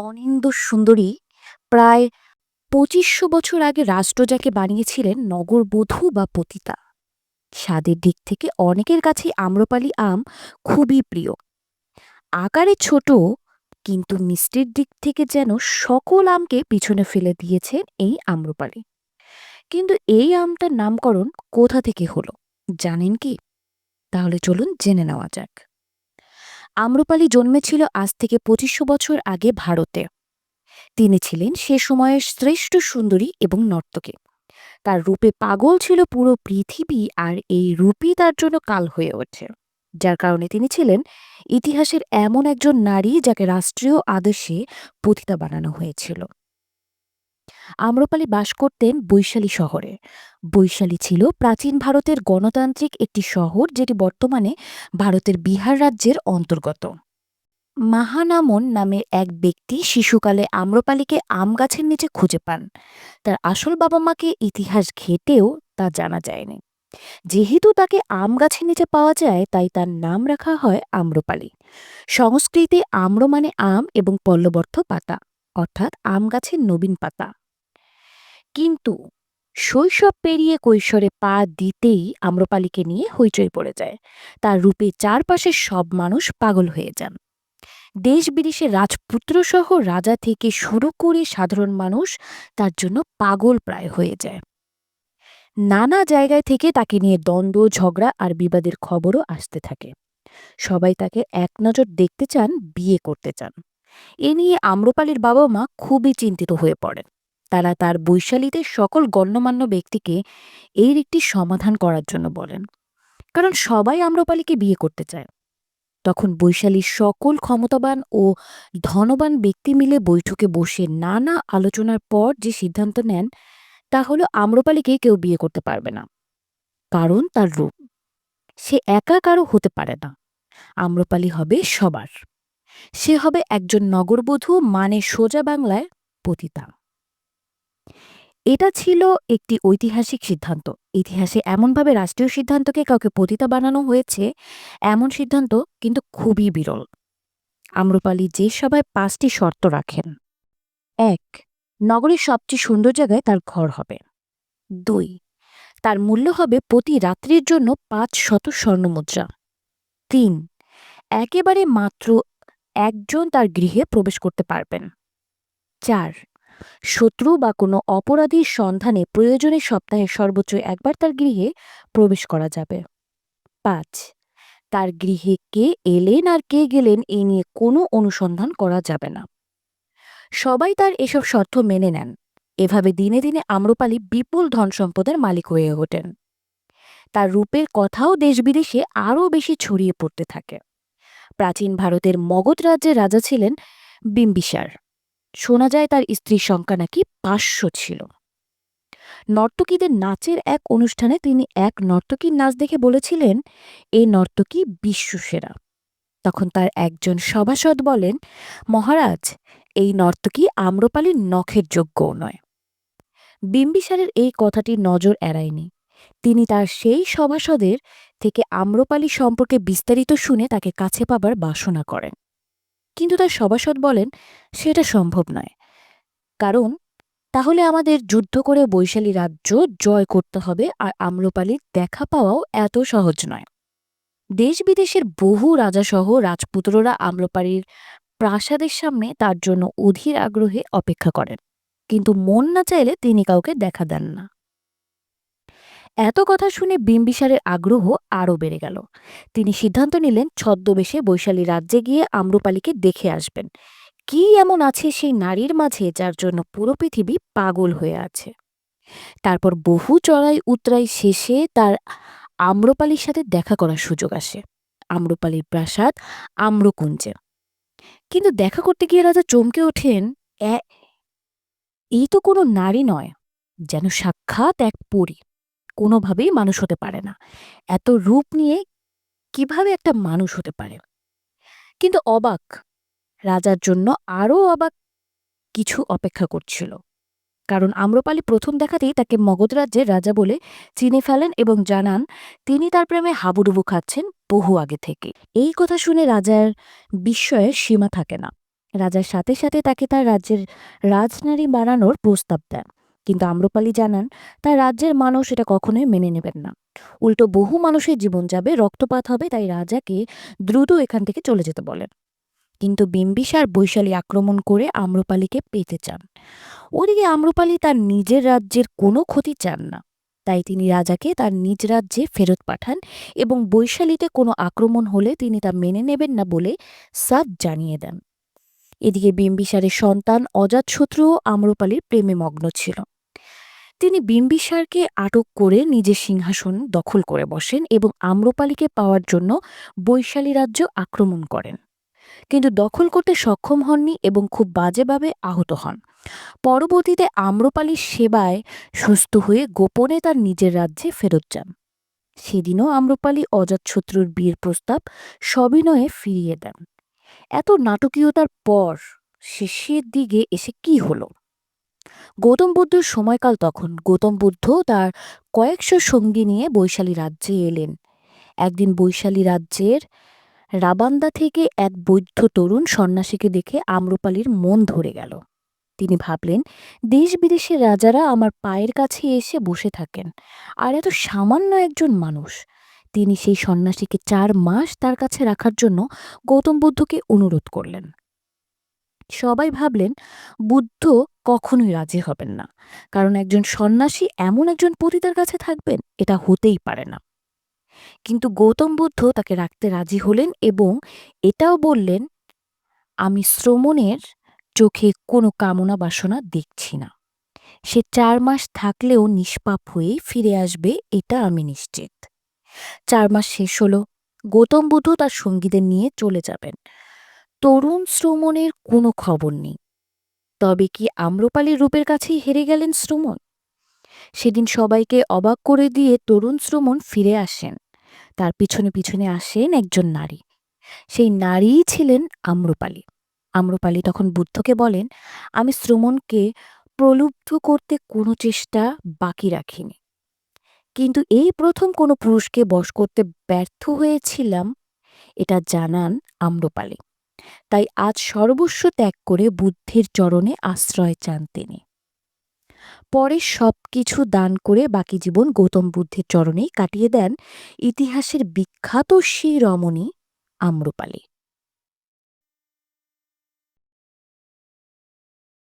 অনিন্দ সুন্দরী প্রায় পঁচিশশো বছর আগে রাষ্ট্র যাকে বানিয়েছিলেন নগরবধূ বা পতিতা। স্বাদের দিক থেকে অনেকের কাছেই আম্রপালি আম খুবই প্রিয়। আকারে ছোট, কিন্তু মিষ্টির দিক থেকে যেন সকল আমকে পিছনে ফেলে দিয়েছেন এই আম্রপালি। কিন্তু এই আমটার নামকরণ কোথা থেকে হলো, জানেন কি? তাহলে চলুন জেনে নেওয়া যাক। আম্রপালি জন্মেছিল আজ থেকে পঁচিশশো বছর আগে ভারতে। তিনি ছিলেন সে সময়ের শ্রেষ্ঠ সুন্দরী এবং নর্তকী। তার রূপে পাগল ছিল পুরো পৃথিবী আর এই রূপই তার জন্য কাল হয়ে ওঠে। যার কারণে তিনি ছিলেন ইতিহাসের এমন একজন নারী যাকে রাষ্ট্রীয় আদেশে পতিতা বানানো হয়েছিল। আম্রপালি বাস করতেন বৈশালী শহরে। বৈশালী ছিল প্রাচীন ভারতের গণতান্ত্রিক একটি শহর যেটি বর্তমানে ভারতের বিহার রাজ্যের অন্তর্গত। মাহানামন নামের এক ব্যক্তি শিশুকালে আম্রপালিকে আম গাছের নিচে খুঁজে পান। তার আসল বাবা মাকে ইতিহাস ঘেটেও তা জানা যায়নি। যেহেতু তাকে আম গাছের নিচে পাওয়া যায়, তাই তার নাম রাখা হয় আম্রপালি। সংস্কৃতে আম্র মানে আম এবং পল্লবর্থ পাতা, অর্থাৎ আম গাছের নবীন পাতা। কিন্তু শৈশব পেরিয়ে কৈশোরে পা দিতেই আম্রপালিকে নিয়ে হইচই পড়ে যায়। তার রূপে চারপাশের সব মানুষ পাগল হয়ে যান। দেশ বিদেশে রাজপুত্র সহ রাজা থেকে শুরু করে সাধারণ মানুষ তার জন্য পাগল প্রায় হয়ে যায়। নানা জায়গায় থেকে তাকে নিয়ে দ্বন্দ্ব, ঝগড়া আর বিবাদের খবরও আসতে থাকে। সবাই তাকে এক নজর দেখতে চান, বিয়ে করতে চান। এ নিয়ে আম্রপালির বাবা মা খুবই চিন্তিত হয়ে পড়েন। তারা তার বৈশালীতে সকল গণ্যমান্য ব্যক্তিকে এর একটি সমাধান করার জন্য বলেন। কারণ সবাই আম্রপালিকে বিয়ে করতে চায়। তখন বৈশালীর সকল ক্ষমতাবান ও ধনবান ব্যক্তি মিলে বৈঠকে বসে নানা আলোচনার পর যে সিদ্ধান্ত নেন, তা হলো আম্রপালিকে কেউ বিয়ে করতে পারবে না। কারণ তার রূপ। সে একা কারও হতে পারে না। আম্রপালি হবে সবার। সে হবে একজন নগরবধূ মানে সোজা বাংলায় পতিতা। এটা ছিল একটি ঐতিহাসিক সিদ্ধান্ত। ইতিহাসে এমনভাবে রাষ্ট্রীয় সিদ্ধান্তকে কাউকে পতিতা বানানো হয়েছে, এমন সিদ্ধান্ত কিন্তু খুবই বিরল। আম্রপালি যে সভায় পাঁচটি শর্ত রাখেন। এক, নগরীর সবচেয়ে সুন্দর জায়গায় তার ঘর হবে। দুই, তার মূল্য হবে প্রতি রাত্রির জন্য পাঁচ শত স্বর্ণমুদ্রা তিন, একেবারে মাত্র একজন তার গৃহে প্রবেশ করতে পারবেন। চার শত্রু বা কোনো অপরাধীর সন্ধানে প্রয়োজনে সপ্তাহে সর্বোচ্চ একবার তার গৃহে প্রবেশ করা যাবে। পাঁচ, তার গৃহে কে এলেন আর কে গেলেন এই নিয়ে কোনো অনুসন্ধান করা যাবে না। সবাই তার এসব শর্ত মেনে নেন। এভাবে দিনে দিনে আম্রপালি বিপুল ধন সম্পদের মালিক হয়ে ওঠেন। তার রূপের কথাও দেশ বিদেশে আরও বেশি ছড়িয়ে পড়তে থাকে। প্রাচীন ভারতের মগধ রাজ্যের রাজা ছিলেন বিম্বিসার। শোনা যায় তার স্ত্রীর সংখ্যা নাকি পাঁচশো ছিল। নর্তকীদের নাচের এক অনুষ্ঠানে তিনি এক নর্তকীর নাচ দেখে বলেছিলেন এই নর্তকী বিশ্বসেরা। তখন তার একজন সভাসদ বলেন, মহারাজ, এই নর্তকী আম্রপালির নখের যোগ্যও নয়। বিম্বিসারের এই কথাটি নজর এড়ায়নি। তিনি তার সেই সভাসদের থেকে আম্রপালি সম্পর্কে বিস্তারিত শুনে তাকে কাছে পাবার বাসনা করেন। কিন্তু তার সভাসদ বলেন, সেটা সম্ভব নয়। কারণ তাহলে আমাদের যুদ্ধ করে বৈশালী রাজ্য জয় করতে হবে আর আম্রপালির দেখা পাওয়াও এত সহজ নয়। দেশ বিদেশের বহু রাজাসহ রাজপুত্ররা আম্রপালির প্রাসাদের সামনে তার জন্য অধীর আগ্রহে অপেক্ষা করেন। কিন্তু মন না চাইলে তিনি কাউকে দেখা দেন না। এত কথা শুনে বিম্বিসারের আগ্রহ আরও বেড়ে গেল। তিনি সিদ্ধান্ত নিলেন, ছদ্মবেশে বৈশালী রাজ্যে গিয়ে আম্রপালিকে দেখে আসবেন। কি এমন আছে সেই নারীর মাঝে যার জন্য পুরো পৃথিবী পাগল হয়ে আছে? তারপর বহু চড়াই উতরাই শেষে তার আম্রপালির সাথে দেখা করার সুযোগ আসে। আম্রপালির প্রাসাদ আম্রকুঞ্জে। কিন্তু দেখা করতে গিয়ে রাজা চমকে ওঠেন, "এ- এই তো কোনো নারী নয়, যেন সাক্ষাৎ এক পরী। কোনোভাবেই মানুষ হতে পারে না। এত রূপ নিয়ে কীভাবে একটা মানুষ হতে পারে? কিন্তু অবাক, রাজার জন্য আরও অবাক কিছু অপেক্ষা করছিল। কারণ আম্রপালি প্রথম দেখাতেই তাকে মগধ রাজ্যের রাজা বলে চিনে ফেলেন এবং জানান, তিনি তার প্রেমে হাবুডুবু খাচ্ছেন বহু আগে থেকে। এই কথা শুনে রাজার বিস্ময়ের সীমা থাকে না। রাজার সাথে সাথে তাকে তার রাজ্যের রাজনারী বানানোর প্রস্তাব দেন। কিন্তু আম্রপালি জানান, তার রাজ্যের মানুষ এটা কখনোই মেনে নেবেন না। উল্টো বহু মানুষের জীবন যাবে, রক্তপাত হবে, তাই রাজাকে দ্রুত এখান থেকে চলে যেতে বলেন। কিন্তু বিম্বিসার বৈশালী আক্রমণ করে আম্রপালিকে পেতে চান। ওদিকে আম্রপালি তার নিজের রাজ্যের কোনো ক্ষতি চান না। তাই তিনি রাজাকে তার নিজ রাজ্যে ফেরত পাঠান এবং বৈশালীতে কোনো আক্রমণ হলে তিনি তা মেনে নেবেন না বলে সাদ জানিয়ে দেন। এদিকে বিম্বিসারের সন্তান অজাতশত্রুও আম্রপালির প্রেমে মগ্ন ছিল। তিনি বিম্বিসারকে আটক করে নিজের সিংহাসন দখল করে বসেন এবং আম্রপালিকে পাওয়ার জন্য বৈশালী রাজ্য আক্রমণ করেন। কিন্তু দখল করতে সক্ষম হননি এবং খুব বাজেভাবে আহত হন। পরবর্তীতে আম্রপালির সেবায় সুস্থ হয়ে গোপনে তার নিজের রাজ্যে ফেরত যান। সেদিনও আম্রপালি অজাতশত্রুর বীর প্রস্তাব সবিনয়ে ফিরিয়ে দেন। এত নাটকীয়তার পর শেষের দিকে এসে কি হলো? গৌতম বুদ্ধর সময়কাল তখন। গৌতম বুদ্ধ তার কয়েকশো সঙ্গী নিয়ে বৈশালী রাজ্যে এলেন। একদিন বৈশালী রাজ্যের রাবান্দা থেকে এক বৈধ তরুণ সন্ন্যাসীকে দেখে আম্রপালির মন ধরে গেল। তিনি ভাবলেন দেশ বিদেশের রাজারা আমার পায়ের কাছে এসে বসে থাকেন, আর এত সামান্য একজন মানুষ। তিনি সেই সন্ন্যাসীকে চার মাস তার কাছে রাখার জন্য গৌতম বুদ্ধকে অনুরোধ করলেন। সবাই ভাবলেন, বুদ্ধ কখনোই রাজি হবেন না। কারণ একজন সন্ন্যাসী এমন একজন পতিতার কাছে থাকবেন, এটা হতেই পারে না। কিন্তু গৌতম বুদ্ধ তাকে রাখতে রাজি হলেন এবং এটাও বললেন, আমি শ্রমণের চোখে কোনো কামনা বাসনা দেখছি না। সে চার মাস থাকলেও নিষ্পাপ হয়েই ফিরে আসবে, এটা আমি নিশ্চিত। চার মাস শেষ হলো, গৌতম বুদ্ধ তার সঙ্গীদের নিয়ে চলে যাবেন। তরুণ শ্রমণের কোনো খবর নেই। তবে কি আম্রপালির রূপের কাছেই হেরে গেলেন শ্রমণ? সেদিন সবাইকে অবাক করে দিয়ে তরুণ শ্রমণ ফিরে আসেন। তার পিছনে পিছনে আসেন একজন নারী। সেই নারীই ছিলেন আম্রপালি। আম্রপালি তখন বুদ্ধকে বলেন, আমি শ্রমণকে প্রলুব্ধ করতে কোনো চেষ্টা বাকি রাখিনি। কিন্তু এই প্রথম কোনো পুরুষকে বশ করতে ব্যর্থ হয়েছিলাম, এটা জানান আম্রপালি। তাই আজ সর্বস্ব ত্যাগ করে বুদ্ধের চরণে আশ্রয় চান তিনি। পরে সব কিছু দান করে বাকি জীবন গৌতম বুদ্ধের চরণেই কাটিয়ে দেন ইতিহাসের বিখ্যাত সেই রমণী আম্রপালি।